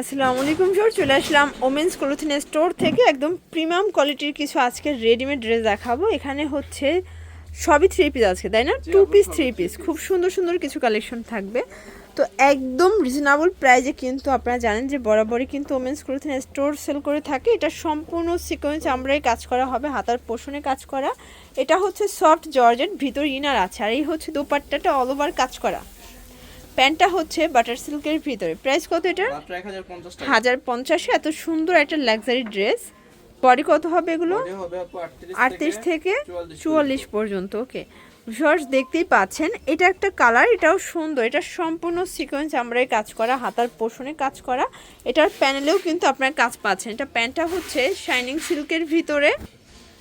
আসসালামু আলাইকুম স্যার চলে আসলাম ওমেন্স ক্লোথিং স্টোর থেকে। একদম প্রিমিয়াম কোয়ালিটির কিছু আজকে রেডিমেড ড্রেস দেখাবো। এখানে হচ্ছে সবই থ্রি পিস আজকে তাই না? টু পিস থ্রি পিস খুব সুন্দর সুন্দর কিছু কালেকশন থাকবে। তো একদম রিজনেবল প্রাইজে কিন্তু আপনারা জানেন যে বরাবরই কিন্তু ওমেন্স ক্লোথিং স্টোর সেল করে থাকে। এটা সম্পূর্ণ সিকোয়েন্স আমরাই কাজ করা হবে হাতার পোষণে কাজ করা। এটা হচ্ছে সফট জর্জেট ভিতর ইনার আছে। আর এই হচ্ছে দোপাট্টাটা অল ওভার কাজ করা। প্যান্টটা হচ্ছে বাটার সিল্কের ভিতরে। প্রাইস কত এটা মাত্র 1050 টাকা। হাজার পঞ্চাশে। এত সুন্দর একটা লাক্সারি ড্রেস বডি কত হবে এগুলো? আটত্রিশ থেকে 44 চুয়াল্লিশ পর্যন্ত। ওকে ভিউয়ার্স দেখতেই পাচ্ছেন এটা একটা কালার এটাও সুন্দর। এটা সম্পূর্ণ সিকোয়েন্স আমরাই কাজ করা হাতার পোষণে কাজ করা। এটার প্যানেলেও কিন্তু আপনার কাজ পাচ্ছেন। এটা প্যান্টটা হচ্ছে শাইনিং সিল্কের ভিতরে।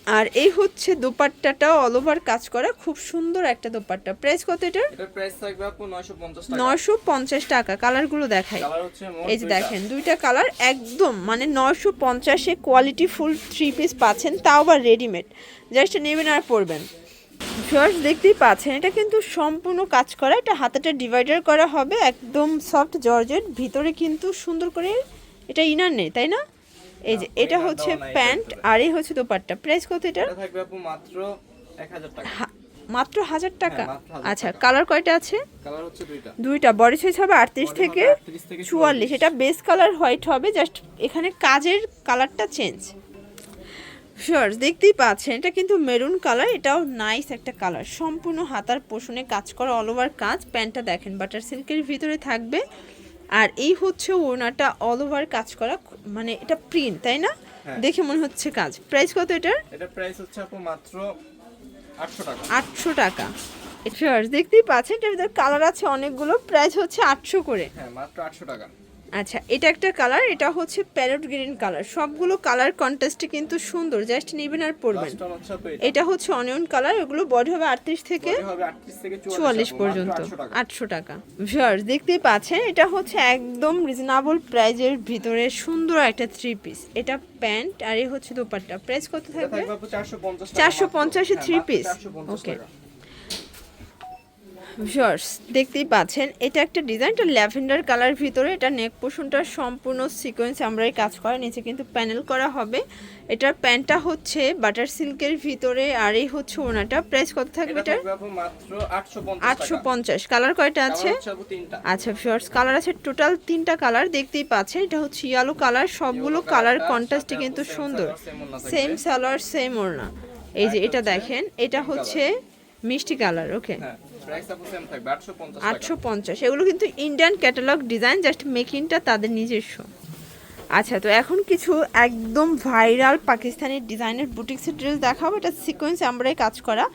আর এই হচ্ছে দোপাট্টাটাও অল ওভার কাজ করা খুব সুন্দর একটা দোপাট্টা। প্রাইস কত এটার? এটার প্রাইস থাকবে আপু 950 টাকা। নয়শো পঞ্চাশ টাকা কালারগুলো দেখাই। কালার হচ্ছে মোট এই যে দেখেন দুইটা কালার একদম মানে নয়শো পঞ্চাশে কোয়ালিটি ফুল থ্রি পিস পাচ্ছেন তাও আবার রেডিমেড জাস্ট নেবেন আর পরবেন। ফার্স্ট দেখতেই পাচ্ছেন এটা কিন্তু সম্পূর্ণ কাজ করা এটা হাতাটা ডিভাইডার করা হবে একদম সফট জর্জেট ভিতরে কিন্তু সুন্দর করে এটা ইনার নেই তাই না? এই যে এটা হচ্ছে প্যান্ট আর এই হচ্ছে দোপাট্টা। প্রাইস কত এটা থাকবে আপু মাত্র 1000 টাকা। মাত্র হাজার টাকা? আচ্ছা কালার কয়টা আছে? কালার হচ্ছে দুইটা। দুইটা। বডি সাইজ হবে আটত্রিশ থেকে হবে 38 থেকে চুয়াল্লিশ। এটা বেস কালার হোয়াইট হবে জাস্ট এখানে কাজের কালারটা চেঞ্জ শিওর দেখতেই পাচ্ছেন এটা কিন্তু মেরুন কালার এটাও নাইস একটা কালার সম্পূর্ণ হাতার পোষণে কাজ করা অল ওভার কাজ প্যান্টটা দেখেন বাটার সিল্কের ভিতরে থাকবে। আর এই হচ্ছে ওড়নাটা অল ওভার কাজ করা মানে এটা প্রিন্ট তাই না? হ্যাঁ। দেখে মনে হচ্ছে কাজ। প্রাইস কত এটার? এটা প্রাইস হচ্ছে আপু মাত্র 800 টাকা। আটশো টাকা। এটা দেখতেই পাচ্ছেন এটার ভিতরে কালার আছে অনেকগুলো প্রাইস হচ্ছে আটশো করে। হ্যাঁ মাত্র 800 টাকা। আচ্ছা এটা একটা কালার এটা হচ্ছে প্যারট গ্রিন কালার সবগুলো কালার কন্ট্রাস্টে কিন্তু সুন্দর জাস্ট নেবেন আর পরবেন। এটা। হচ্ছে অনিয়ন কালার ওগুলো বডি হবে আটত্রিশ থেকে বডি হবে 38 থেকে 44 চুয়াল্লিশ পর্যন্ত আটশো টাকা। ভিউয়ার্স দেখতেই পাচ্ছেন এটা হচ্ছে একদম রিজনেবল প্রাইজের ভিতরে সুন্দর একটা থ্রি পিস এটা প্যান্ট আর এই হচ্ছে দোপাট্টা। প্রাইস কত থাকবে? থাকবে আপু 450 টাকা 450 এ মাত্র। three হ্যাঁ, মাত্র piece? 450 Okay. টাকা। ভিউয়ার্স দেখতেই পাচ্ছেন এটা একটা ডিজাইন এটা ল্যাভেন্ডার কালার ভিতরে এটা নেক পোর্শনটা সম্পূর্ণ সিকোয়েন্স আমরাই কাজ করা নিচে কিন্তু প্যানেল করা হবে। এটার প্যান্টটা হচ্ছে বাটার সিল্কের ভিতরে আর এই হচ্ছে ওনাটা। প্রাইস কত থাকবে এটা এটার? থাকবে আপু মাত্র 850 আটশো পঞ্চাশ কালার কয়টা আছে? আচ্ছা ভিউয়ার্স কালার আছে টোটাল তিনটা কালার দেখতেই পাচ্ছেন এটা হচ্ছে ইয়েলো কালার সবগুলো কালার কন্ট্রাস্টে কিন্তু সুন্দর। সেম সালোয়ার সেম ওড়না। এই যে এটা দেখেন এটা হচ্ছে মিষ্টি কালার ওকে প্রাইস আপু সেম থাকবে 850 টাকা। আটশো পঞ্চাশ, এগুলো কিন্তু ইন্ডিয়ান ক্যাটালগ ডিজাইন জাস্ট মেকিংটা তাদের নিজস্ব। আচ্ছা তো এখন কিছু একদম ভাইরাল পাকিস্তানি ডিজাইনের বুটিক্সের ড্রেস দেখাবো, এটা সিকোয়েন্স আমরাই কাজ করা।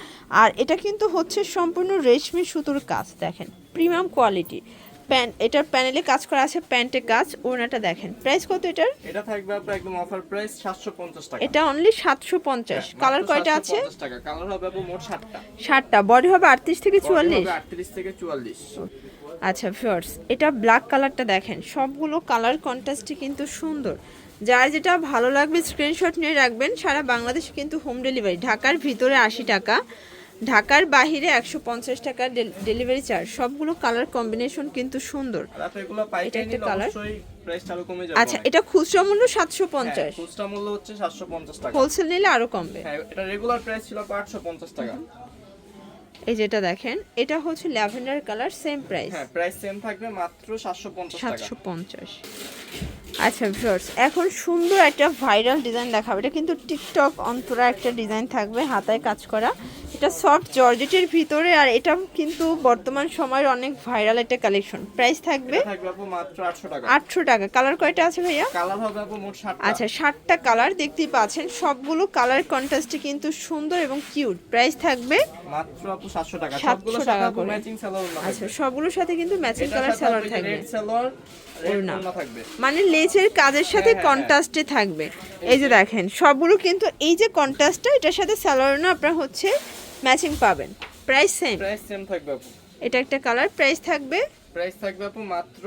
আর এটা কিন্তু হচ্ছে সম্পূর্ণ রেশমি সুতোর কাজ, দেখেন প্রিমিয়াম কোয়ালিটি প্যান্ট এটার প্যানেলে কাজ করা আছে প্যান্টে কাজ ওনাটা দেখেন। প্রাইস কত এটার? এটা থাকবে আপনার একদম অফার প্রাইস 750 টাকা। এটা অনলি সাতশো পঞ্চাশ। হ্যাঁ, কালার কয়টা আছে? 750 টাকা। কালার হবে আপু মোট 7টা ষাটটা। বডি হবে আটত্রিশ থেকে চুয়াল্লিশ? 38 থেকে 44 আচ্ছা ফিওর্স এটা ব্ল্যাক কালারটা দেখেন। সবগুলো কালার কন্ট্রাস্টই কিন্তু সুন্দর। যার যেটা ভালো লাগবে স্ক্রিনশট নিয়ে রাখবেন। সারা বাংলাদেশে কিন্তু হোম ডেলিভারি ঢাকার ভিতরে আশি টাকা। ঢাকার বাহিরে একশো পঞ্চাশ টাকা ডেলিভারি চার্জ সবগুলো কালার কম্বিনেশন কিন্তু সুন্দর। আর পাইকারি একটা আরও যাবে। আচ্ছা এটা খুচরা মূল্য সাতশো হ্যাঁ, পঞ্চাশ খুচরা মূল্য হচ্ছে 750 টাকা। হোলসেল নিলে আরও কমবে। হ্যাঁ এটা রেগুলার প্রাইস ছিল আপু 850 টাকা। এই যেটা দেখেন এটা হচ্ছে ল্যাভেন্ডার কালার সেম প্রাইস হ্যাঁ প্রাইস সেম থাকবে মাত্র 750 টাকা। সাতশো পঞ্চাশ। আচ্ছা ভিউয়ার্স এখন সুন্দর একটা ভাইরাল ডিজাইন দেখাবে। এটা কিন্তু টিকটক অন্তরা একটা ডিজাইন থাকবে হাতায় কাজ করা। এটা সফট জর্জেটের ভিতরে আর এটা কিন্তু বর্তমান সময়ের অনেক ভাইরাল একটা কালেকশন প্রাইস থাকবে এটা থাকবে আপু মাত্র 800 টাকা। আটশো টাকা। কালার কয়টা আছে ভাইয়া? কালার হবে আপু মোট 7টা আচ্ছা ষাটটা কালার দেখতেই পাচ্ছেন। সবগুলো কালার কন্ট্রাস্টে কিন্তু সুন্দর এবং কিউট প্রাইস থাকবে 700 টাকা। 700 সবগুলো টাকা টাকা আপু করে। ম্যাচিং সালোয়ার না আচ্ছা সবগুলোর সাথে কিন্তু ম্যাচিং কালার সালোয়ার থাকবে। ওড়না। মানে লেজের কাজের সাথে হ্যাঁ, হ্যাঁ, কন্ট্রাস্টে থাকবে। এই যে দেখেন সবগুলো কিন্তু এই যে কন্ট্রাস্টটা এটার সাথে স্যালোয়ারও আপনার হচ্ছে ম্যাচিং পাবেন। প্রাইস সেম প্রাইস সেম থাকবে আপু। এটা একটা কালার প্রাইস থাকবে? প্রাইস থাকবে আপু মাত্র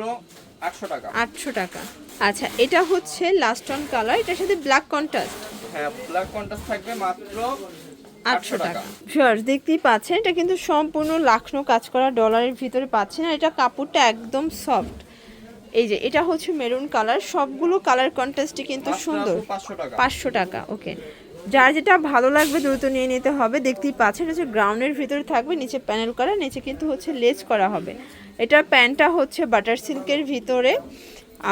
800 টাকা। আটশো টাকা। আচ্ছা এটা হচ্ছে লাস্ট অন কালার এটার সাথে ব্ল্যাক কন্ট্রাস্ট হ্যাঁ ব্ল্যাক কন্ট্রাস্ট থাকবে মাত্র আটশো টাকা। শিওর দেখতেই পাচ্ছেন এটা কিন্তু সম্পূর্ণ লাখনো কাজ করা ডলারের ভিতরে পাচ্ছেন আর এটা কাপড়টা একদম সফট এই যে এটা হচ্ছে মেরুন কালার সবগুলো কালার কন্ট্রাস্টই কিন্তু সুন্দর। পাঁচশো টাকা। পাঁচশো টাকা ওকে যার যেটা ভালো লাগবে দ্রুত নিয়ে নিতে হবে। দেখতেই পাচ্ছেন হচ্ছে গ্রাউন্ডের ভিতরে থাকবে, নিচে প্যানেল করা, নিচে কিন্তু হচ্ছে লেজ করা হবে। এটা প্যান্টটা হচ্ছে বাটার সিল্কের ভিতরে।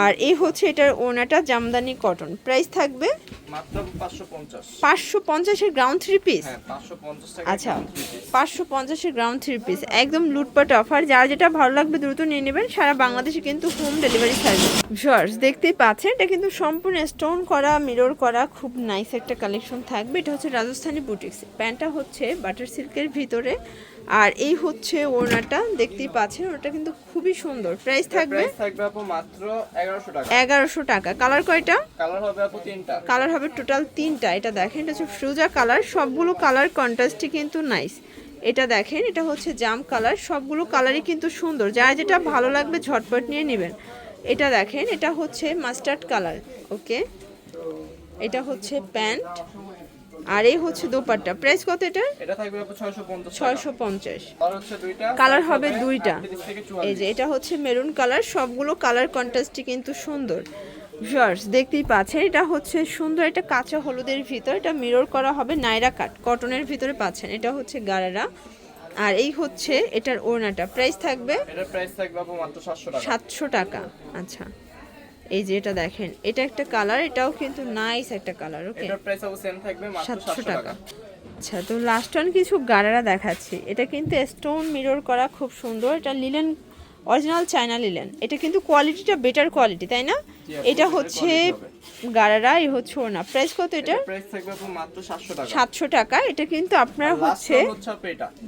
আর এই হচ্ছে এটার ওনাটা জামদানি কটন। প্রাইস থাকবে পাঁচশো পঞ্চাশ। পাঁচশো পঞ্চাশের গ্রাউন্ড থ্রি পিস আচ্ছা পাঁচশো পঞ্চাশের গ্রাউন্ড থ্রি পিস একদম লুটপাট অফার যার যেটা ভালো লাগবে দ্রুত নিয়ে নেবেন। সারা বাংলাদেশে কিন্তু হোম ডেলিভারি সার্ভিস ভিউয়ার্স দেখতেই পাচ্ছেন এটা কিন্তু সম্পূর্ণ স্টোন করা মিরর করা খুব নাইস একটা কালেকশন থাকবে। এটা হচ্ছে রাজস্থানি বুটিক্স প্যান্টটা হচ্ছে বাটার সিল্কের ভিতরে। আর এই হচ্ছে ওড়নাটা দেখতেই পাচ্ছেন ওটা কিন্তু খুবই সুন্দর। প্রাইস থাকবে? প্রাইস থাকবে আপু মাত্র এগারোশো টাকা। এগারোশো টাকা। কালার কয়টা? কালার হবে আপু তিনটা। কালার হবে টোটাল তিনটা। এটা দেখেন এটা হচ্ছে ফ্রুজা কালার সবগুলো কালার কন্ট্রাস্টই কিন্তু নাইস এটা দেখেন এটা হচ্ছে জাম কালার সবগুলো কালারই কিন্তু সুন্দর। যার যেটা ভালো লাগবে ঝটপট নিয়ে নেবেন। এটা দেখেন এটা হচ্ছে মাস্টার্ড কালার ওকে এটা হচ্ছে প্যান্ট আর এই হচ্ছে দোপাট্টা। প্রাইস কত এটা এটা থাকবে আপু ছয়শো পঞ্চাশ ছয়শো পঞ্চাশ। কালার হচ্ছে দুইটা? কালার হবে দুইটা। এই যে এটা হচ্ছে মেরুন কালার সবগুলো কালার কন্ট্রাস্টই কিন্তু সুন্দর। ভিউয়ার্স দেখতেই পাচ্ছেন এটা হচ্ছে সুন্দর একটা কাঁচা হলুদের ভিতর। এটা মিরর করা হবে নাইরা কাট কটনের ভিতরে পাচ্ছেন। এটা হচ্ছে গারারা। আর এই হচ্ছে এটার ওড়নাটা। প্রাইস থাকবে এটার প্রাইস থাকবে মাত্র সাতশো টাকা। সাতশো টাকা। আচ্ছা। এই যে এটা দেখেন এটা একটা কালার এটাও কিন্তু নাইস একটা কালার ওকে এটার প্রাইস অবশ্য সেম থাকবে মাত্র সাতশো সাতশো টাকা। টাকা। আচ্ছা তো লাস্ট ওয়ান কিছু গারারা দেখাচ্ছি। এটা কিন্তু স্টোন মিরর করা খুব সুন্দর এটা লিলেন অরিজিনাল চায়না লিলেন এটা কিন্তু কোয়ালিটিটা বেটার কোয়ালিটি তাই না? এটা হচ্ছে গারারা এই হচ্ছে ওনা প্রাইস কত এটা প্রাইস থাকবে আপু মাত্র সাতশো টাকা। সাতশো টাকা। এটা কিন্তু আপনার হচ্ছে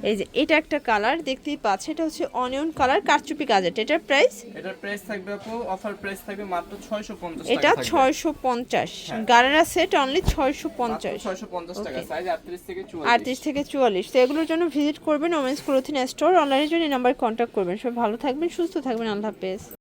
এই যে এটা একটা কালার দেখতেই পাচ্ছেন এটা হচ্ছে অনিয়ন কালার কারচুপি কাজের এটার প্রাইস এটার প্রাইস থাকবে আপু অফার প্রাইস থাকবে মাত্র ছয়শো পঞ্চাশ এটা ছয়শো পঞ্চাশ। গারারা সেট অনলি ছয়শো পঞ্চাশ। ছয়শো পঞ্চাশ টাকা। সাইজ আটত্রিশ থেকে চুয়াল্লিশ। আটত্রিশ থেকে চুয়াল্লিশ। তো এগুলোর জন্য ভিজিট করবেন ওমেন্স ক্লোথিং স্টোর অনলাইনের জন্য নাম্বার কন্ট্যাক্ট করবেন। সবাই ভালো থাকবেন সুস্থ থাকবেন। আল্লাহ হাফেজ।